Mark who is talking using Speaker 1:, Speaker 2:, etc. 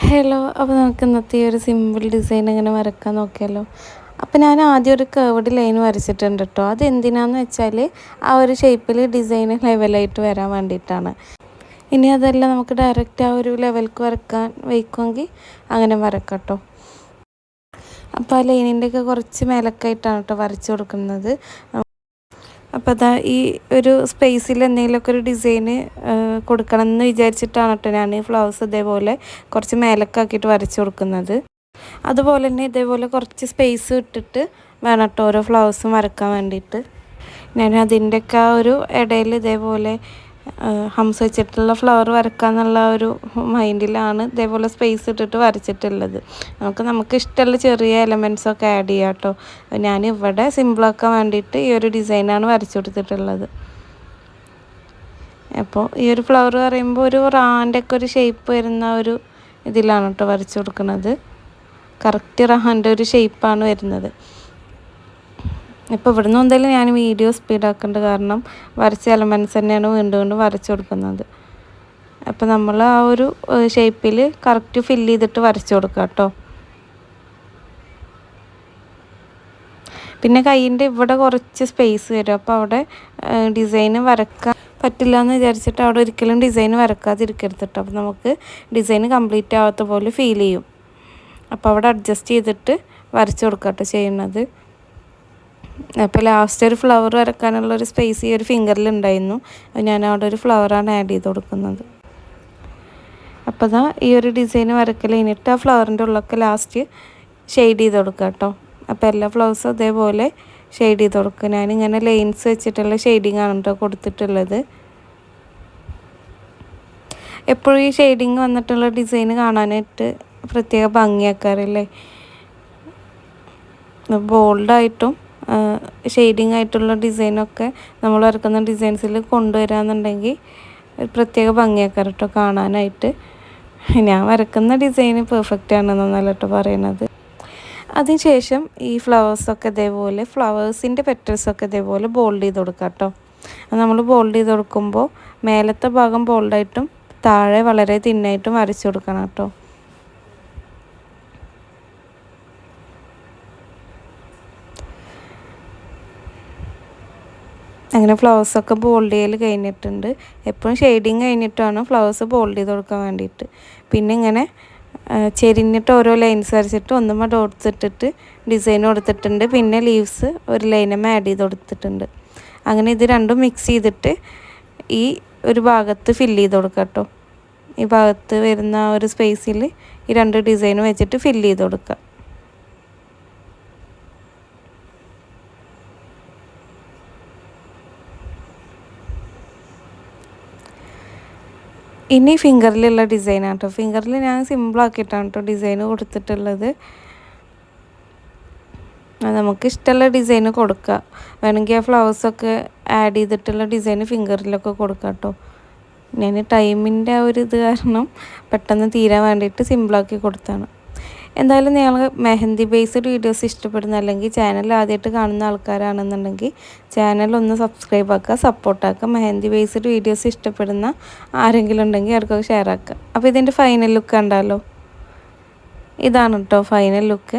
Speaker 1: Hello അപ്പോൾ നമുക്ക് ഇന്നത്തെ ഈ ഒരു സിമ്പിൾ ഡിസൈൻ എങ്ങനെ വരക്കാൻ നോക്കിയാലോ? അപ്പോൾ ഞാൻ ആദ്യം ഒരു കേർവ്ഡ് ലൈൻ വരച്ചിട്ടുണ്ട് കേട്ടോ അത് എന്തിനാന്ന് വെച്ചാൽ ആ ഒരു ഷേപ്പിൽ ഡിസൈൻ ലെവലായിട്ട് വരാൻ വേണ്ടിയിട്ടാണ് ഇനി അതല്ല നമുക്ക് ഡയറക്റ്റ് ആ ഒരു ലെവൽക്ക് വരക്കാൻ വയ്ക്കുമെങ്കിൽ അങ്ങനെ വരക്കാം കേട്ടോ അപ്പോൾ ആ ലൈനിന്റെയൊക്കെ കുറച്ച് മേലക്കായിട്ടാണ് കേട്ടോ വരച്ച് കൊടുക്കുന്നത്. അപ്പോൾ അതാ ഈ ഒരു സ്പേസിൽ എന്തെങ്കിലുമൊക്കെ ഒരു ഡിസൈന് കൊടുക്കണം എന്ന് വിചാരിച്ചിട്ടാണ് കേട്ടോ ഞാൻ ഫ്ലവേഴ്സ് ഇതേപോലെ കുറച്ച് മേലക്കാക്കിയിട്ട് വരച്ച് കൊടുക്കുന്നത്. അതുപോലെ തന്നെ ഇതേപോലെ കുറച്ച് സ്പേസ് ഇട്ടിട്ട് വേണം കേട്ടോ ഓരോ ഫ്ലവേഴ്സും വരക്കാൻ വേണ്ടിയിട്ട്. ഞാൻ അതിന്റെയൊക്കെ ആ ഒരു ഇടയിൽ ഇതേപോലെ ഹംസ് വെച്ചിട്ടുള്ള ഫ്ലവർ വരക്കാന്നുള്ള ഒരു മൈൻഡിലാണ് ഇതേപോലെ സ്പേസ് ഇട്ടിട്ട് വരച്ചിട്ടുള്ളത്. നമുക്ക് നമുക്ക് ഇഷ്ടമുള്ള ചെറിയ എലമെൻസൊക്കെ ആഡ് ചെയ്യാം കേട്ടോ. ഞാൻ ഇവിടെ സിമ്പിളാക്കാൻ വേണ്ടിയിട്ട് ഈ ഒരു ഡിസൈനാണ് വരച്ചു കൊടുത്തിട്ടുള്ളത്. അപ്പോൾ ഈ ഒരു ഫ്ലവർ പറയുമ്പോൾ ഒരു റാന്റെ ഒക്കെ ഒരു ഷേപ്പ് വരുന്ന ഒരു ഇതിലാണ് കേട്ടോ വരച്ചു കൊടുക്കുന്നത്. കറക്റ്റ് റാന്റെ ഒരു ഷേപ്പാണ് വരുന്നത്. ഇപ്പോൾ ഇവിടുന്ന് എന്തായാലും ഞാൻ വീഡിയോ സ്പീഡാക്കേണ്ട കാരണം വരച്ച എലമെൻസ് തന്നെയാണ് വീണ്ടും വീണ്ടും വരച്ചു കൊടുക്കുന്നത്. അപ്പോൾ നമ്മൾ ആ ഒരു ഷേപ്പിൽ കറക്റ്റ് ഫില്ല് ചെയ്തിട്ട് വരച്ചു കൊടുക്കുക കേട്ടോ പിന്നെ കൈയിന്റെ ഇവിടെ കുറച്ച് സ്പേസ് വരും. അപ്പോൾ അവിടെ ഡിസൈന് വരക്കാൻ പറ്റില്ല എന്ന് വിചാരിച്ചിട്ട് അവിടെ ഒരിക്കലും ഡിസൈൻ വരക്കാതിരിക്കരുത് കേട്ടോ അപ്പോൾ നമുക്ക് ഡിസൈൻ കംപ്ലീറ്റ് ആവാത്ത പോലെ ഫീൽ ചെയ്യും. അപ്പോൾ അവിടെ അഡ്ജസ്റ്റ് ചെയ്തിട്ട് വരച്ചു കൊടുക്കുക കേട്ടോ ചെയ്യുന്നത്. അപ്പോൾ ലാസ്റ്റ് ഒരു ഫ്ലവർ വരക്കാനുള്ള ഒരു സ്പേസ് ഈ ഒരു ഫിംഗറിൽ ഉണ്ടായിരുന്നു. ഞാൻ അവിടെ ഒരു ഫ്ലവറാണ് ആഡ് ചെയ്ത് കൊടുക്കുന്നത്. അപ്പോൾ ഇതാ ഈ ഒരു ഡിസൈൻ വരക്കൽ കഴിഞ്ഞിട്ട് ആ ഫ്ലവറിന്റെ ഉള്ളൊക്കെ ലാസ്റ്റ് ഷെയ്ഡ് ചെയ്ത് കൊടുക്കുക കേട്ടോ. അപ്പോൾ എല്ലാ ഫ്ലവേഴ്സും അതേപോലെ ഷെയ്ഡ് ചെയ്ത് കൊടുക്കുക. ഞാനിങ്ങനെ ലൈൻസ് വെച്ചിട്ടുള്ള ഷെയ്ഡിങ് ആണ് കേട്ടോ കൊടുത്തിട്ടുള്ളത്. എപ്പോഴും ഈ ഷെയ്ഡിങ് വന്നിട്ടുള്ള ഡിസൈൻ കാണാനായിട്ട് പ്രത്യേക ഭംഗിയാക്കാറില്ലേ? ബോൾഡായിട്ടും ഷെയ്ഡിങ് ആയിട്ടുള്ള ഡിസൈനൊക്കെ നമ്മൾ വരക്കുന്ന ഡിസൈൻസിൽ കൊണ്ടുവരാന്നുണ്ടെങ്കിൽ ഒരു പ്രത്യേക ഭംഗിയാക്കാം കേട്ടോ കാണാനായിട്ട്. ഞാൻ വരക്കുന്ന ഡിസൈന് പെർഫെക്റ്റ് ആണെന്നല്ല കേട്ടോ പറയുന്നത് അതിനുശേഷം ഈ ഫ്ലവേഴ്സൊക്കെ ഇതേപോലെ ഫ്ലവേഴ്സിന്റെ പെറ്റൽസൊക്കെ ഇതേപോലെ ബോൾഡ് ചെയ്ത് കൊടുക്കുക കേട്ടോ നമ്മൾ ബോൾഡ് ചെയ്ത് കൊടുക്കുമ്പോൾ മേലത്തെ ഭാഗം ബോൾഡായിട്ടും താഴെ വളരെ തിന്നായിട്ടും വരച്ചു കൊടുക്കണം കേട്ടോ അങ്ങനെ ഫ്ലവേഴ്സൊക്കെ ബോൾഡ് ചെയ്യൽ കഴിഞ്ഞിട്ടുണ്ട്. എപ്പോഴും ഷെയ്ഡിങ് കഴിഞ്ഞിട്ടാണ് ഫ്ലവേഴ്സ് ബോൾഡ് ചെയ്ത് കൊടുക്കാൻ വേണ്ടിയിട്ട്. പിന്നെ ഇങ്ങനെ ചെരിഞ്ഞിട്ട് ഓരോ ലൈൻസ് വരച്ചിട്ട് ഒന്നുമ്പോൾ ഡോട്ട്സ് ഇട്ടിട്ട് ഡിസൈൻ കൊടുത്തിട്ടുണ്ട്. പിന്നെ ലീവ്സ് ഒരു ലൈനമ്മ ആഡ് ചെയ്ത് കൊടുത്തിട്ടുണ്ട്. അങ്ങനെ ഇത് രണ്ടും മിക്സ് ചെയ്തിട്ട് ഈ ഒരു ഭാഗത്ത് ഫില്ല് ചെയ്ത് കൊടുക്കുക കേട്ടോ. ഈ ഭാഗത്ത് വരുന്ന ഒരു സ്പേസിൽ ഈ രണ്ട് ഡിസൈൻ വെച്ചിട്ട് ഫില്ല് ചെയ്ത് കൊടുക്കുക. ഇനി ഫിംഗറിലുള്ള ഡിസൈനാണ് കേട്ടോ ഫിംഗറിൽ ഞാൻ സിമ്പിളാക്കിയിട്ടാണ് കേട്ടോ ഡിസൈൻ കൊടുത്തിട്ടുള്ളത്. നമുക്ക് ഇഷ്ടമുള്ള ഡിസൈൻ കൊടുക്കുക വേണമെങ്കിൽ ആ ഫ്ലവേഴ്സൊക്കെ ആഡ് ചെയ്തിട്ടുള്ള ഡിസൈൻ ഫിംഗറിലൊക്കെ കൊടുക്കാം കേട്ടോ ഞാൻ ടൈമിന്റെ ആ ഒരു ഇത് കാരണം പെട്ടെന്ന് തീരാൻ വേണ്ടിയിട്ട് സിമ്പിളാക്കി കൊടുത്താണ്. എന്തായാലും നിങ്ങൾ മെഹന്തി ബേസ്ഡ് വീഡിയോസ് ഇഷ്ടപ്പെടുന്ന അല്ലെങ്കിൽ ചാനൽ ആദ്യമായിട്ട് കാണുന്ന ആൾക്കാരാണെന്നുണ്ടെങ്കിൽ ചാനൽ ഒന്ന് സബ്സ്ക്രൈബ് ആക്കുക സപ്പോർട്ടാക്കുക മെഹന്തി ബേസ്ഡ് വീഡിയോസ് ഇഷ്ടപ്പെടുന്ന ആരെങ്കിലും ഉണ്ടെങ്കിൽ അവർക്കൊക്കെ ഷെയർ ആക്കുക. അപ്പോൾ ഇതിന്റെ ഫൈനൽ ലുക്ക് കണ്ടാലോ? ഇതാണ് കേട്ടോ ഫൈനൽ ലുക്ക്